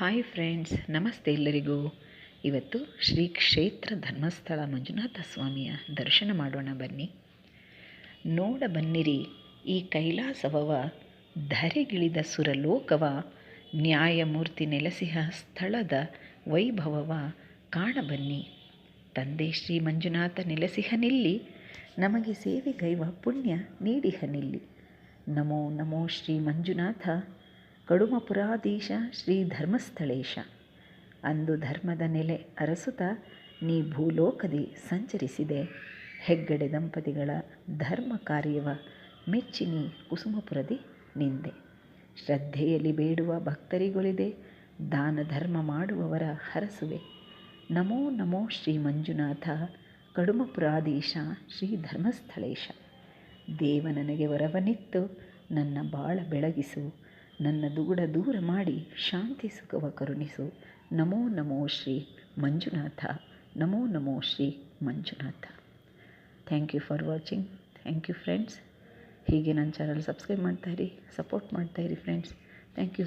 Hi friends ನಮಸ್ತೆ ಎಲ್ಲರಿಗೂ. ಇವತ್ತು ಶ್ರೀ ಕ್ಷೇತ್ರ ಧರ್ಮಸ್ಥಳ ಮಂಜುನಾಥ ಸ್ವಾಮಿಯ ದರ್ಶನ ಮಾಡೋಣ ಬನ್ನಿ. ನೋಡ ಬನ್ನಿರಿ, ಈ ಕೈಲಾಸವವ ಧರೆಗಿಳಿದ ಸುರಲೋಕವ, ನ್ಯಾಯಮೂರ್ತಿ ನೆಲೆಸಿಹ ಸ್ಥಳದ ವೈಭವವ ಕಾಣಬನ್ನಿ. ತಂದೆ ಶ್ರೀ ಮಂಜುನಾಥ ನೆಲೆಸಿಹನಿಲ್ಲಿ ನಮಗೆ ಸೇವೆಗೈವ ಪುಣ್ಯ ನೀಡಿಹನಿಲ್ಲಿ ನಮೋ ನಮೋ ಶ್ರೀ ಮಂಜುನಾಥ. ಕಡುಮಪುರಾಧೀಶ ಶ್ರೀ ಧರ್ಮಸ್ಥಳೇಶ. ಅಂದು ಧರ್ಮದ ನೆಲೆ ಅರಸುತ ನೀ ಭೂಲೋಕದಿ ಸಂಚರಿಸಿದೆ. ಹೆಗ್ಗಡೆ ದಂಪತಿಗಳ ಧರ್ಮ ಕಾರ್ಯವ ಮೆಚ್ಚಿನಿ ಕುಸುಮಪುರದಿ ನಿಂದೆ. ಶ್ರದ್ಧೆಯಲ್ಲಿ ಬೇಡುವ ಭಕ್ತರಿಗೊಳಿದೆ, ದಾನ ಧರ್ಮ ಮಾಡುವವರ ಹರಸುವೆ. ನಮೋ ನಮೋ ಶ್ರೀ ಮಂಜುನಾಥ ಕಡುಮಪುರಾಧೀಶ ಶ್ರೀ ಧರ್ಮಸ್ಥಳೇಶ. ದೇವ ನನಗೆ ವರವನಿತ್ತು ನನ್ನ ಬಾಳ ಬೆಳಗಿಸು. ನನ್ನ ದುಗುಡ ದೂರ ಮಾಡಿ ಶಾಂತಿ ಸುಖವ ಕರುಣಿಸು. ನಮೋ ನಮೋ ಶ್ರೀ ಮಂಜುನಾಥ. ನಮೋ ನಮೋ Shri Manjunatha. Thank you for watching thank you friends ಹೀಗೆ ನನ್ನ ಚಾನಲ್ ಸಬ್ಸ್ಕ್ರೈಬ್ ಮಾಡ್ತಾಯಿರಿ ಸಪೋರ್ಟ್ ಮಾಡ್ತಾಯಿರಿ ಫ್ರೆಂಡ್ಸ್ ಥ್ಯಾಂಕ್ ಯು